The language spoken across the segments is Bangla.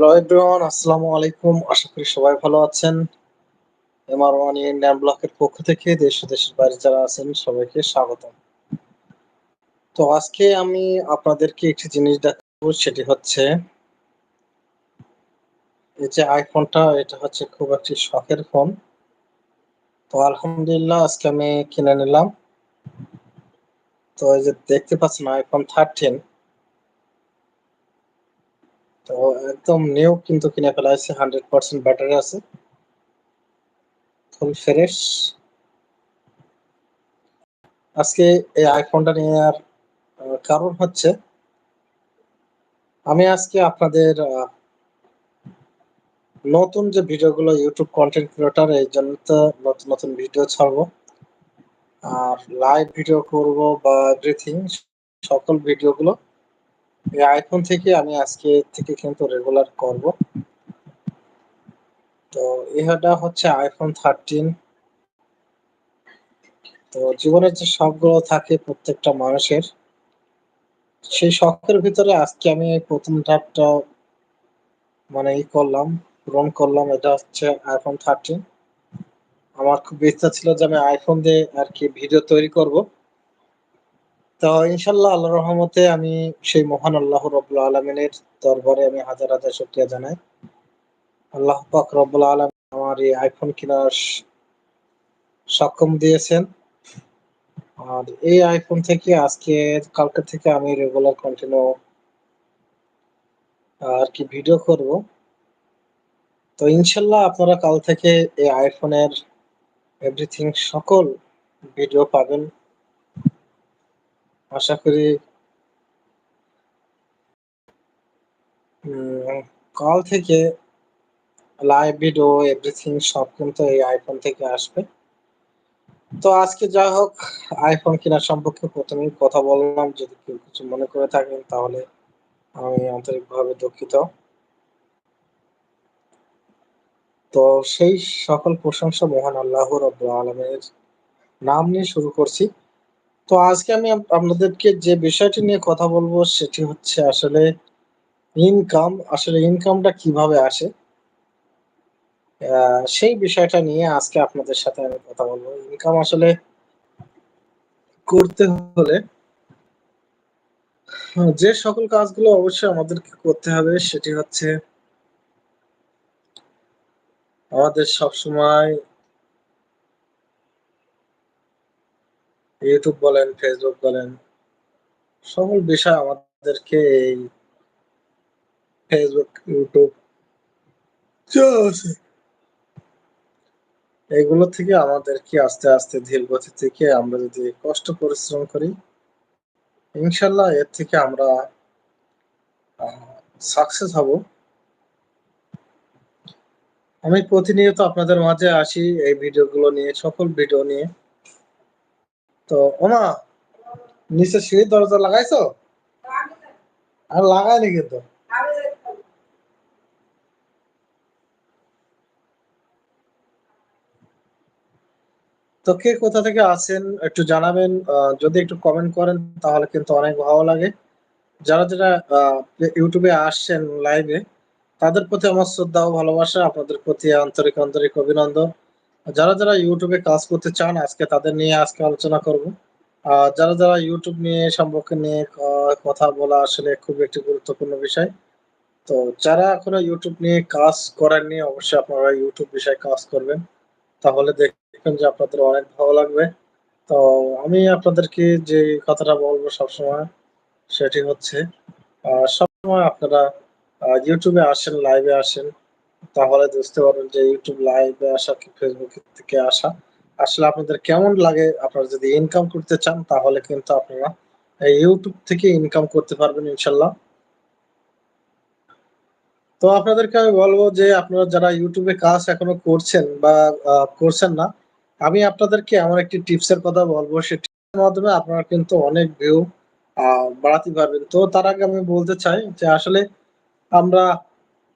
হ্যালো এভরিওয়ান আসসালামু আলাইকুম আশা করি সবাই ভালো আছেন। এমআর ওয়ান ইন্ডিয়ান ব্লকের পক্ষ থেকে দেশ দেশের বাইরে যারা আছেন, সবাইকে স্বাগতম। তো আজকে আমি আপনাদেরকে একটি জিনিস দেখাবো, সেটি হচ্ছে এই যে আইফোনটা এটা হচ্ছে খুব একটি শখের ফোন তো আলহামদুলিল্লাহ, আজকে আমি কিনে নিলাম। তো এই যে দেখতে পাচ্ছেন আইফোন থার্টিন তো একদম নিউ কিন্তু কিনে ফেলা হয়েছে হান্ড্রেড পার্সেন্ট ব্যাটারি আছে। ফুল ফ্রেশ আজকে এই আইফোনটা নেওয়ার কারণ হচ্ছে, আমি আজকে আপনাদের নতুন যে ভিডিওগুলো ইউটিউব কন্টেন্ট ক্রিয়েটার এই জন্য তো নতুন নতুন ভিডিও ছাড়বো। আর লাইভ ভিডিও করব বা এভরিথিং সকল ভিডিওগুলো এই আইফোন থেকে আমি আজকে থেকে কিন্তু রেগুলার করব। তো এটা হচ্ছে আইফোন থার্টিন তো জীবনের যে শখগুলো থাকে প্রত্যেকটা মানুষের, সেই শখের ভিতরে আজকে আমি প্রথম ধাপটা মানে ই করলাম, পূরণ করলাম, এটা হচ্ছে আইফোন থার্টিন আমার খুব ইচ্ছা ছিল যে আমি আইফোন দিয়ে আর কি ভিডিও তৈরি করব। তো ইনশাল্লাহ আল্লাহ রহমতে আমি সেই মহান আল্লাহ রবুল আলমিনের দরবারে আমি হাজার হাজার শুক্রিয়া জানাই। আল্লাহ পাক রব্বুল আলম আমার এই আইফোন কেনার সক্ষম দিয়েছেন। আর এই আইফোন থেকে আজকে, কালকে থেকে আমি রেগুলার কন্টিনিউ আর কি ভিডিও করব। তো ইনশাল্লাহ আপনারা কাল থেকে এই আইফোনের এভরিথিং সকল ভিডিও পাবেন। আশা করি কাল থেকে লাইভ ভিডিও এভরিথিং সব কিন্তু এই আইফোন থেকে আসবে। তো আজকে যা হোক আইফোন কেনার সম্পর্কে প্রথমেই কথা বললাম। যদি কেউ কিছু মনে করে থাকেন, তাহলে আমি আন্তরিকভাবে দুঃখিত। তো সেই সকল প্রশংসা মহান আল্লাহ রব আলমের নাম নিয়ে শুরু করছি। তো আজকে আমি আপনাদেরকে যে বিষয়টি নিয়ে কথা বলব সেটি হচ্ছে আসলে ইনকাম আসলে ইনকামটা কীভাবে আসে? সেই বিষয়টা নিয়ে আজকে আপনাদের সাথে আমি কথা বলব। ইনকাম আসলে করতে হলে যে সকল কাজগুলো অবশ্যই আমাদেরকে করতে হবে সেটি হচ্ছে আমাদের সবসময় ইউটিউব বলেন ফেসবুক বলেন, সকল বিষয় আমাদেরকে এই ফেসবুক ইউটিউব এগুলো থেকে আমাদেরকে আস্তে আস্তে ধীর গতি থেকে আমরা যদি কষ্ট পরিশ্রম করি, ইনশাল্লাহ এর থেকে আমরা সাকসেস হব। আমি প্রতিনিয়ত আপনাদের মাঝে আসি এই ভিডিওগুলো নিয়ে, সকল ভিডিও নিয়ে। তো ওমা, নিচে সিঁড়ির দরজা লাগাইছো? আর লাগায়নি কিন্তু। তো কে কোথা থেকে আছেন একটু জানাবেন যদি একটু কমেন্ট করেন তাহলে কিন্তু অনেক ভালো লাগে। যারা যারা ইউটিউবে আসছেন লাইভে তাদের প্রতি আমার শ্রদ্ধা ও ভালোবাসা, আপনাদের প্রতি আন্তরিক আন্তরিক অভিনন্দন। যারা যারা ইউটিউবে কাজ করতে চান, আজকে তাদের নিয়ে আজকে আলোচনা করব। যারা যারা ইউটিউব নিয়ে সম্পর্কে নিয়ে কথা বলা আসলে খুব একটি গুরুত্বপূর্ণ বিষয়। তো যারা এখনও ইউটিউব নিয়ে কাজ করেননি, অবশ্যই আপনারা ইউটিউব বিষয়ে কাজ করবেন। তাহলে দেখবেন যে আপনাদের অনেক ভালো লাগবে। তো আমি আপনাদেরকে যে কথাটা বলব সবসময়, সেটি হচ্ছে সবসময় আপনারা ইউটিউবে আসেন লাইভে আসেন। তাহলে বুঝতে পারবেন যে ইউটিউব লাইভে আসা কি ফেসবুক থেকে আসা। আসলে আপনাদের কেমন লাগে? আপনারা যদি ইনকাম করতে চান, তাহলে কিন্তু আপনারা ইউটিউব থেকে ইনকাম করতে পারবেন ইনশাল্লাহ। তো আপনাদেরকে আমি বলব যে আপনারা যারা ইউটিউবে কাজ এখনও করছেন বা করছেন না, আমি আপনাদেরকে আমার একটি টিপসের কথা বলব। সেটির মাধ্যমে আপনারা কিন্তু অনেক ভিউ বাড়াতে পারবেন। তো তার আগে আমি বলতে চাই যে আসলে আমরা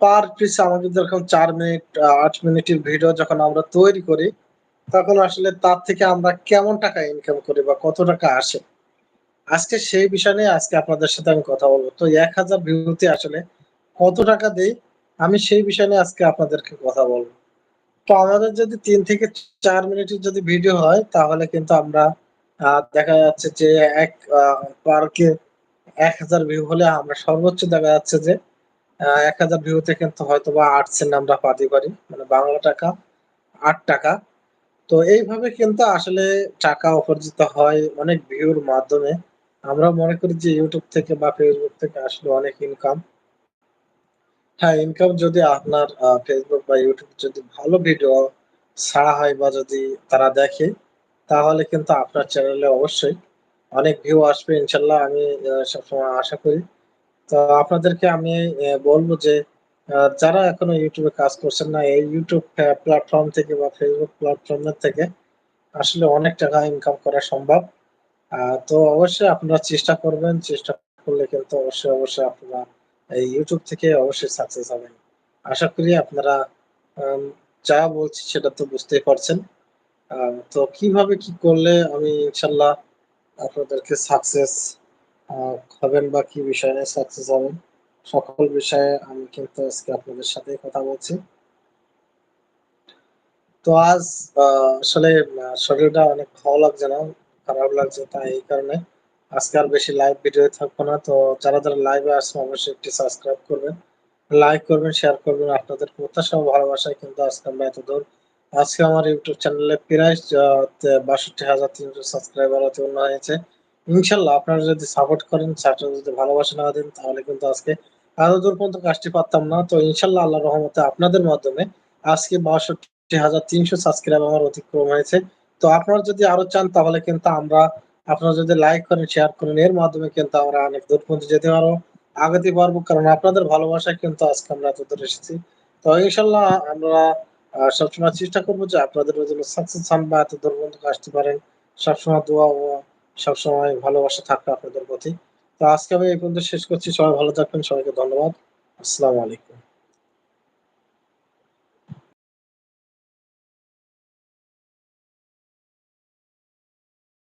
পার পিস আমাদের যখন চার মিনিট আট মিনিটের ভিডিও যখন আমরা তৈরি করি, তখন আসলে তার থেকে আমরা কেমন টাকা ইনকাম করি বা কত টাকা আসে? আজকে সেই বিষয় নিয়ে আজকে আপনাদের সাথে আমি কথা বলব। তো এক হাজার ভিউতে আসলে কত টাকা দেই, আমি সেই বিষয় নিয়ে আজকে আপনাদেরকে কথা বলব। তো আমাদের যদি তিন থেকে চার মিনিটের যদি ভিডিও হয়, তাহলে কিন্তু আমরা দেখা যাচ্ছে যে এক পারকে ১০০০ ভিউ হলে আমরা সর্বোচ্চ দেখা যাচ্ছে যে আ ১০০০ ভিউতে কিন্তু হয়তোবা ৮ সেন্ট আমরা পাতি পারি। মানে বাংলা টাকা আট টাকা তো এইভাবে কিন্তু আসলে টাকা উপার্জিত হয় অনেক ভিউর মাধ্যমে। আমরা মনে করি যে ইউটিউব থেকে বা ফেসবুক থেকে আসলে অনেক ইনকাম। হ্যাঁ, ইনকাম যদি আপনার Facebook বা ইউটিউব যদি ভালো ভিডিও ছাড়া হয় বা যদি তারা দেখে, তাহলে কিন্তু আপনার চ্যানেলে অবশ্যই অনেক ভিউ আসবে ইনশাল্লাহ আমি সবসময় আশা করি। তো আপনাদেরকে আমি বলব যে যারা এখনও ইউটিউবে কাজ করছেন না, এই ইউটিউব প্ল্যাটফর্ম থেকে বা ফেসবুক প্ল্যাটফর্মের থেকে আসলে অনেক টাকা ইনকাম করা সম্ভব। তো অবশ্যই আপনারা চেষ্টা করবেন। চেষ্টা করলে কিন্তু অবশ্যই, অবশ্যই আপনারা এই ইউটিউব থেকে অবশ্যই সাকসেস হবেন। আশা করি আপনারা যা বলছি সেটা তো বুঝতেই পারছেন। তো কীভাবে কি করলে আমি ইনশাল্লাহ আপনাদেরকে সাকসেস হবেন বা কি বিষয়ে সাকসেস হবেন, সকল বিষয়ে আমি কিন্তু আজকে আপনাদের সাথে কথা বলছি। তো আজ আসলে শরীরটা অনেক ভালো লাগছে না। খারাপ লাগছে তাই এই কারণে আজকে আর বেশি লাইভ ভিডিও থাকব না। তো যারা, যারা লাইভে আসছেন অবশ্যই একটি সাবস্ক্রাইব করবেন, লাইক করবেন, শেয়ার করবেন। আপনাদের প্রত্যাশা ও ভালোবাসায় কিন্তু আজকে আমরা এত দূর আজকে আমার YouTube চ্যানেলে প্রায় বাষট্টি হাজার তিনশো সাবস্ক্রাইবার উত্তীর্ণ হয়েছে। ইনশাআল্লাহ আপনারা যদি সাপোর্ট করেন, সাথে যদি ভালোবাসা না দেন তাহলে কিন্তু আজকে এতদূর পর্যন্ত কাজটি পারতাম না। তো ইনশাআল্লাহ আল্লাহর রহমতে আপনাদের মাধ্যমে আজকে ৬২,৩০০ সাবস্ক্রাইবার আমার অতিক্রম হয়েছে। তো আপনারা যদি আরও চান তাহলে কিন্তু আমরা আপনারা যদি লাইক করেন, শেয়ার করেন এর মাধ্যমে কিন্তু আমরা অনেক দূর পর্যন্ত যেতে পারব, আগাতে পারব। কারণ আপনাদের ভালোবাসায় কিন্তু আজকে আমরা এতদূর এসেছি। তো ইনশাল্লাহ আমরা সবসময় চেষ্টা করব যে আপনাদের যেন সাকসেস হন বা এতদূর পর্যন্ত আসতে পারেন। সবসময় দোয়া সবসময় ভালোবাসা থাকবে আপনাদের প্রতি। তো আজকে আমি এই পর্যন্ত শেষ করছি। সবাই ভালো থাকবেন। সবাইকে ধন্যবাদ। আসসালামু আলাইকুম।